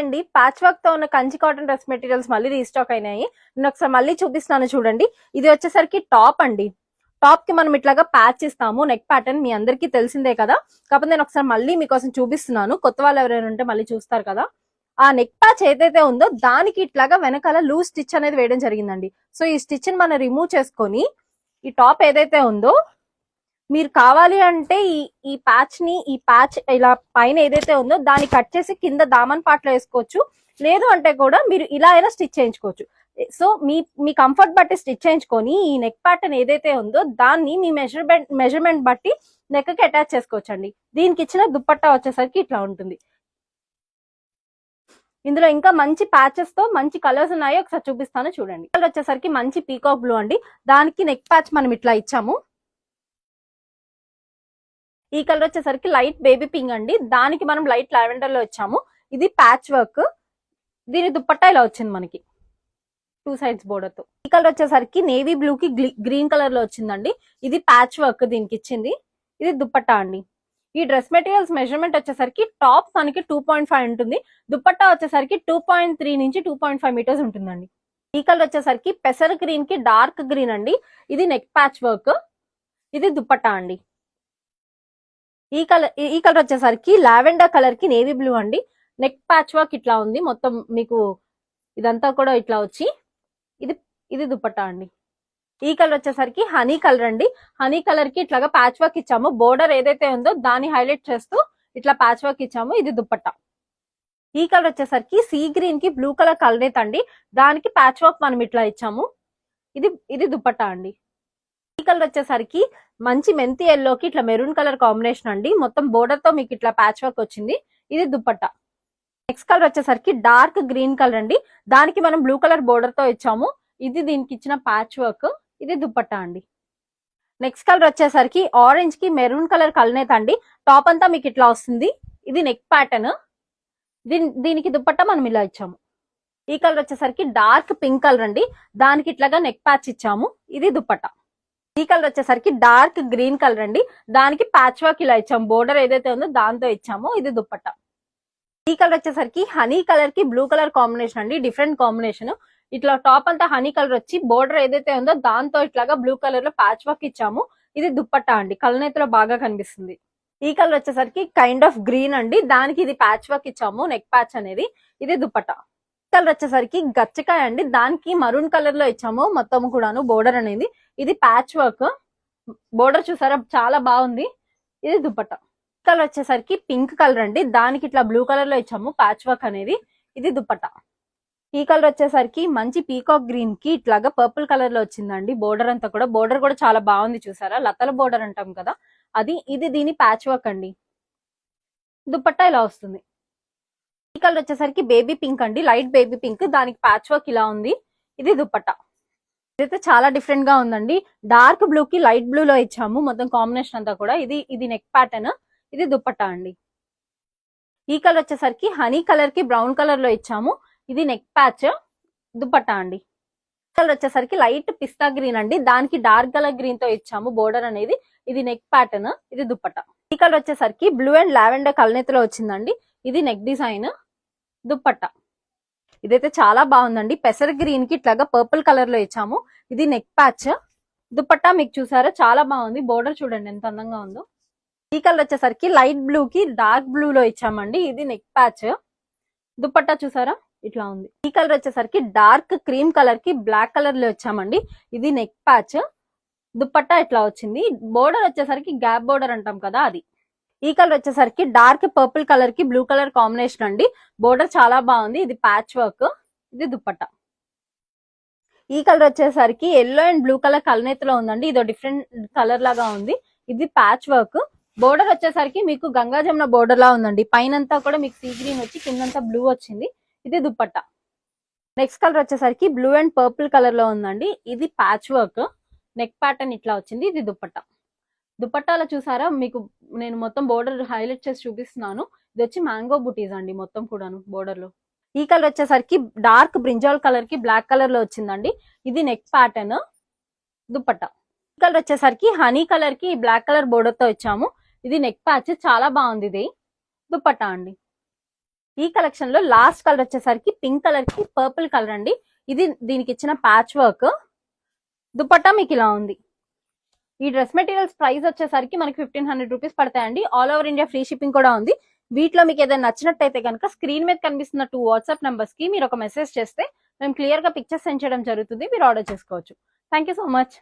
అండి ప్యాచ్ వర్క్తో ఉన్న కంచి కాటన్ డ్రెస్ మెటీరియల్స్ మళ్ళీ రీస్టాక్ అయినాయి. నేను ఒకసారి మళ్ళీ చూపిస్తున్నాను చూడండి. ఇది వచ్చేసరికి టాప్ అండి. టాప్కి మనం ఇట్లాగా ప్యాచ్ ఇస్తాము. నెక్ ప్యాటర్న్ మీ అందరికీ తెలిసిందే కదా. కాకపోతే నేను ఒకసారి మళ్ళీ మీకోసం చూపిస్తున్నాను. కొత్త వాళ్ళు ఎవరైనా ఉంటే మళ్ళీ చూస్తారు కదా. ఆ నెక్ ప్యాచ్ ఏదైతే ఉందో దానికి ఇట్లాగా వెనకాల లూజ్ స్టిచ్ అనేది వేయడం జరిగిందండి. సో ఈ స్టిచ్ని మనం రిమూవ్ చేసుకొని ఈ టాప్ ఏదైతే ఉందో మీరు కావాలి అంటే ఈ ఈ ప్యాచ్ని ఈ ప్యాచ్ ఇలా పైన ఏదైతే ఉందో దాన్ని కట్ చేసి కింద దామన్ పాటలో వేసుకోవచ్చు. లేదు అంటే కూడా మీరు ఇలా అయినా స్టిచ్ చేయించుకోవచ్చు. సో మీ మీ కంఫర్ట్ బట్టి స్టిచ్ చేయించుకొని ఈ నెక్ ప్యాటర్న్ ఏదైతే ఉందో దాన్ని మీ మెజర్మెంట్ మెజర్మెంట్ బట్టి నెక్కి అటాచ్ చేసుకోవచ్చు అండి దీనికి ఇచ్చిన దుప్పట్టా వచ్చేసరికి ఇట్లా ఉంటుంది. ఇందులో ఇంకా మంచి ప్యాచెస్తో మంచి కలర్స్ ఉన్నాయి ఒకసారి చూపిస్తాను చూడండి. కలర్ వచ్చేసరికి మంచి పీకాక్ బ్లూ అండి. దానికి నెక్ ప్యాచ్ మనం ఇట్లా ఇచ్చాము. ఈ కలర్ వచ్చేసరికి లైట్ బేబీ పింక్ అండి. దానికి మనం లైట్ లావెండర్లో వచ్చాము. ఇది ప్యాచ్ వర్క్. దీని దుప్పట్టా ఇలా వచ్చింది మనకి. టూ సైడ్స్ బోర్డర్తో. ఈ కలర్ వచ్చేసరికి నేవీ బ్లూ కి గ్రీన్ కలర్లో వచ్చిందండి. ఇది ప్యాచ్ వర్క్ దీనికి ఇచ్చింది. ఇది దుప్పట్టా అండి. ఈ డ్రెస్ మెటీరియల్స్ మెజర్మెంట్ వచ్చేసరికి టాప్ మనకి టూ పాయింట్ ఫైవ్ ఉంటుంది. దుప్పట్టా వచ్చేసరికి టూ పాయింట్ త్రీ నుంచి టూ పాయింట్ ఫైవ్ మీటర్స్ ఉంటుందండి. ఈ కలర్ వచ్చేసరికి పెసర్ గ్రీన్కి డార్క్ గ్రీన్ అండి. ఇది నెక్ ప్యాచ్ వర్క్. ఇది దుప్పట్టా అండి. ఈ కలర్ ఈ కలర్ వచ్చేసరికి లావెండర్ కలర్కి నేవీ బ్లూ అండి. నెక్ ప్యాచ్ వర్క్ ఇట్లా ఉంది. మొత్తం మీకు ఇదంతా కూడా ఇట్లా వచ్చి ఇది ఇది దుప్పట్టా అండి. ఈ కలర్ వచ్చేసరికి హనీ కలర్ అండి. హనీ కలర్కి ఇట్లాగా ప్యాచ్ వర్క్ ఇచ్చాము. బోర్డర్ ఏదైతే ఉందో దాన్ని హైలైట్ చేస్తూ ఇట్లా ప్యాచ్ వర్క్ ఇచ్చాము. ఇది దుప్పట్టా ఈ కలర్ వచ్చేసరికి సీ గ్రీన్కి బ్లూ కలర్ కలర్ అండి. దానికి ప్యాచ్ వర్క్ మనం ఇట్లా ఇచ్చాము. ఇది ఇది దుప్పట్టా అండి. కలర్ వచ్చేసరికి మంచి మెంతి ఎల్లోకి ఇట్లా మెరూన్ కలర్ కాంబినేషన్ అండి. మొత్తం బోర్డర్తో మీకు ఇట్లా ప్యాచ్ వర్క్ వచ్చింది. ఇది దుప్పట్టా. నెక్స్ట్ కలర్ వచ్చేసరికి డార్క్ గ్రీన్ కలర్ అండి. దానికి మనం బ్లూ కలర్ బోర్డర్తో ఇచ్చాము. ఇది దీనికి ఇచ్చిన ప్యాచ్ వర్క్ ఇది దుప్పట్టా అండి. నెక్స్ట్ కలర్ వచ్చేసరికి ఆరెంజ్కి మెరూన్ కలర్ కలనేత అండి. టాప్ అంతా మీకు ఇట్లా వస్తుంది. ఇది నెక్ ప్యాటర్న్ దీని దీనికి దుప్పట్టా మనం ఇలా ఇచ్చాము. ఈ కలర్ వచ్చేసరికి డార్క్ పింక్ కలర్ అండి. దానికి ఇట్లాగా నెక్ ప్యాచ్ ఇచ్చాము. ఇది దుప్పట్టా. ఈ కలర్ వచ్చేసరికి డార్క్ గ్రీన్ కలర్ అండి. దానికి ప్యాచ్ వర్క్ ఇలా ఇచ్చాము బోర్డర్ ఏదైతే ఉందో దాంతో ఇచ్చాము ఇది దుప్పట్ట. ఈ కలర్ వచ్చేసరికి హనీ కలర్కి బ్లూ కలర్ కాంబినేషన్ అండి. Different combination. ఇట్లా టాప్ అంతా హనీ కలర్ వచ్చి బోర్డర్ ఏదైతే ఉందో దాంతో ఇట్లాగా బ్లూ కలర్లో ప్యాచ్ వర్క్ ఇచ్చాము. ఇది దుప్పట్టా అండి. కలనేతలో బాగా కనిపిస్తుంది. ఈ కలర్ వచ్చేసరికి కైండ్ ఆఫ్ గ్రీన్ అండి. దానికి ఇది ప్యాచ్ వర్క్ ఇచ్చాము. నెక్ ప్యాచ్ అనేది. ఇది దుప్పట్టా. కలర్ వచ్చేసరికి గచ్చకాయ అండి. దానికి మరూన్ కలర్లో ఇచ్చాము. మొత్తం కూడాను బోర్డర్ అనేది. ఇది ప్యాచ్ వర్క్ బోర్డర్ చూసారా? చాలా బాగుంది. ఇది దుప్పట్టా. కలర్ వచ్చేసరికి పింక్ కలర్ అండి. దానికి ఇట్లా బ్లూ కలర్లో ఇచ్చాము ప్యాచ్ వర్క్ అనేది. ఇది దుప్పట్టా. ఈ కలర్ వచ్చేసరికి మంచి పీకాక్ గ్రీన్కి ఇట్లాగా పర్పుల్ కలర్లో వచ్చిందండి బోర్డర్ అంతా కూడా. బోర్డర్ కూడా చాలా బాగుంది చూసారా? లతల బోర్డర్ అంటాం కదా. అది ఇది దీని ప్యాచ్ వర్క్ అండి. దుప్పట్టా ఇలా వస్తుంది. ఈ కలర్ వచ్చేసరికి బేబీ పింక్ అండి. లైట్ బేబీ పింక్ దానికి ప్యాచ్ వర్క్ ఇలా ఉంది. ఇది దుప్పట్టా. ఇదైతే చాలా డిఫరెంట్గా ఉందండి. డార్క్ బ్లూ కి లైట్ బ్లూ లో ఇచ్చాము. మొత్తం కాంబినేషన్ అంతా కూడా. ఇది ఇది నెక్ ప్యాటర్న్ ఇది దుప్పట్టా అండి. ఈ కలర్ వచ్చేసరికి హనీ కలర్కి బ్రౌన్ కలర్లో ఇచ్చాము. ఇది నెక్ ప్యాచ్ దుప్పట్టా అండి. కలర్ వచ్చేసరికి లైట్ పిస్తా గ్రీన్ అండి. దానికి డార్క్ కలర్ గ్రీన్తో ఇచ్చాము బోర్డర్ అనేది. ఇది నెక్ ప్యాటర్న్ ఇది దుప్పట్టా. ఈ కలర్ వచ్చేసరికి బ్లూ అండ్ లావెండర్ కలనేతలో వచ్చిందండి. ఇది నెక్ డిజైన్ దుప్పట్టా. ఇదైతే చాలా బాగుందండి. పెసర్ గ్రీన్కి ఇట్లాగా పర్పుల్ కలర్లో ఇచ్చాము. ఇది నెక్ ప్యాచ్ దుప్పట్టా మీకు చూసారా? చాలా బాగుంది. బోర్డర్ చూడండి ఎంత అందంగా ఉందో. ఈ కలర్ వచ్చేసరికి లైట్ బ్లూ కి డార్క్ బ్లూ లో ఇచ్చామండి. ఇది నెక్ ప్యాచ్ దుప్పట్టా చూసారా? ఇట్లా ఉంది. ఈ కలర్ వచ్చేసరికి డార్క్ క్రీమ్ కలర్కి బ్లాక్ కలర్లో ఇచ్చామండి. ఇది నెక్ ప్యాచ్ దుప్పట్టా ఇట్లా వచ్చింది. బోర్డర్ వచ్చేసరికి గ్యాప్ బోర్డర్ అంటాం కదా అది. ఈ కలర్ వచ్చేసరికి డార్క్ పర్పుల్ కలర్కి బ్లూ కలర్ కాంబినేషన్ అండి. బోర్డర్ చాలా బాగుంది. ఇది ప్యాచ్ వర్క్ ఇది దుప్పట్ట. ఈ కలర్ వచ్చేసరికి ఎల్లో అండ్ బ్లూ కలర్ కలనేతలో ఉందండి. ఇదో డిఫరెంట్ కలర్ లాగా ఉంది. ఇది ప్యాచ్ వర్క్. బోర్డర్ వచ్చేసరికి మీకు గంగా జమున బోర్డర్ లా ఉందండి. పైనంతా కూడా మీకు సీ గ్రీన్ వచ్చి కిందంతా బ్లూ వచ్చింది. ఇది దుప్పట్ట. నెక్స్ట్ కలర్ వచ్చేసరికి బ్లూ అండ్ పర్పుల్ కలర్లో ఉందండి. ఇది ప్యాచ్ వర్క్. నెక్ ప్యాటర్న్ ఇట్లా వచ్చింది. ఇది దుప్పట్ట. దుప్పట్టాలో చూసారా? మీకు నేను మొత్తం బోర్డర్ హైలైట్ చేసి చూపిస్తున్నాను. ఇది వచ్చి మ్యాంగో బుటీస్ అండి మొత్తం కూడాను బోర్డర్లో. ఈ కలర్ వచ్చేసరికి డార్క్ బ్రింజాల్ కలర్కి బ్లాక్ కలర్లో వచ్చిందండి. ఇది నెక్ ప్యాటర్న్ దుప్పట్టా. ఈ కలర్ వచ్చేసరికి హనీ కలర్కి బ్లాక్ కలర్ బోర్డర్తో ఇచ్చాము ఇది నెక్ ప్యాచ్ చాలా బాగుంది ఇది. దుప్పట్టా అండి. ఈ కలెక్షన్లో లాస్ట్ కలర్ వచ్చేసరికి పింక్ కలర్కి పర్పుల్ కలర్ అండి. ఇది దీనికి ఇచ్చిన ప్యాచ్ వర్క్ దుప్పట్టా మీకు ఇలా ఉంది. ఈ డ్రెస్ మెటీరియల్స్ ప్రైస్ వచ్చేసరికి మనకి ఫిఫ్టీన్ హండ్రెడ్ రూపీస్ పడతాయండి. All over India free shipping కూడా ఉంది. వీటిలో మీకు ఏదైనా నచ్చినట్టయితే కనుక స్క్రీన్ మీద కనిపిస్తున్న టూ వాట్సాప్ నెంబర్స్కి మీరు ఒక మెసేజ్ చేస్తే మేము క్లియర్గా పిక్చర్స్ సెండ్ చేయడం జరుగుతుంది. మీరు ఆర్డర్ చేసుకోవచ్చు. Thank you so much